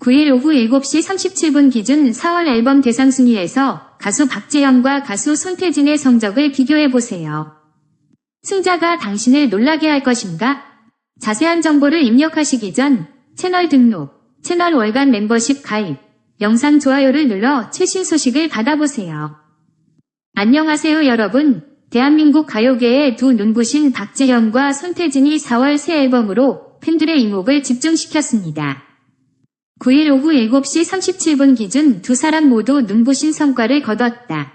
9일 오후 7시 37분 기준 4월 앨범 대상 순위에서 가수 박재현과 가수 손태진의 성적을 비교해보세요. 승자가 당신을 놀라게 할 것인가? 자세한 정보를 입력하시기 전 채널 등록, 채널 월간 멤버십 가입, 영상 좋아요를 눌러 최신 소식을 받아보세요. 안녕하세요 여러분. 대한민국 가요계의 두 눈부신 박재현과 손태진이 4월 새 앨범으로 팬들의 이목을 집중시켰습니다. 9일 오후 7시 37분 기준 두 사람 모두 눈부신 성과를 거뒀다.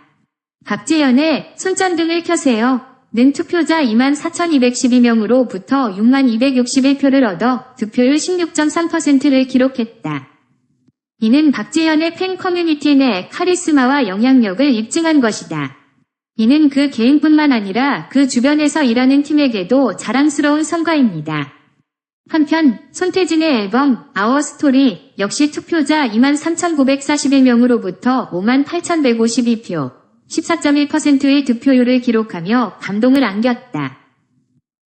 박재현의 손전등을 켜세요. 는 투표자 24,212명으로부터 6,261표를 얻어 득표율 16.3%를 기록했다. 이는 박재현의 팬 커뮤니티 내 카리스마와 영향력을 입증한 것이다. 이는 그 개인뿐만 아니라 그 주변에서 일하는 팀에게도 자랑스러운 성과입니다. 한편 손태진의 앨범 아워 스토리 역시 투표자 23,941명으로부터 58,152표 14.1%의 득표율을 기록하며 감동을 안겼다.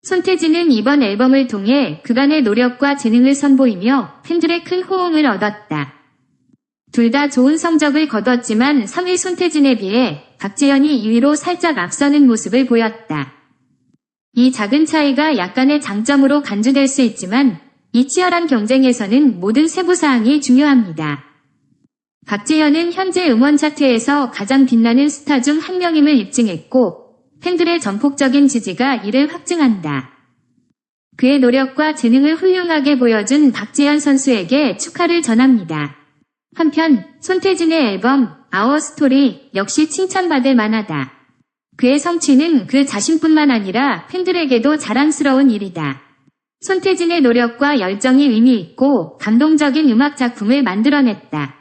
손태진은 이번 앨범을 통해 그간의 노력과 재능을 선보이며 팬들의 큰 호응을 얻었다. 둘 다 좋은 성적을 거뒀지만 3위 손태진에 비해 박재현이 2위로 살짝 앞서는 모습을 보였다. 이 작은 차이가 약간의 장점으로 간주될 수 있지만 이 치열한 경쟁에서는 모든 세부사항이 중요합니다. 박재현은 현재 음원 차트에서 가장 빛나는 스타 중 한 명임을 입증했고 팬들의 전폭적인 지지가 이를 확증한다. 그의 노력과 재능을 훌륭하게 보여준 박재현 선수에게 축하를 전합니다. 한편 손태진의 앨범 아워 스토리 역시 칭찬받을 만하다. 그의 성취는 그 자신뿐만 아니라 팬들에게도 자랑스러운 일이다. 손태진의 노력과 열정이 의미 있고 감동적인 음악 작품을 만들어냈다.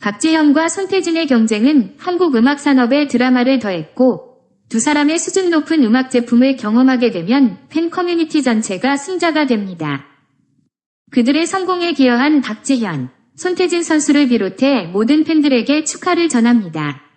박재현과 손태진의 경쟁은 한국 음악 산업에 드라마를 더했고 두 사람의 수준 높은 음악 제품을 경험하게 되면 팬 커뮤니티 전체가 승자가 됩니다. 그들의 성공에 기여한 박재현, 손태진 선수를 비롯해 모든 팬들에게 축하를 전합니다.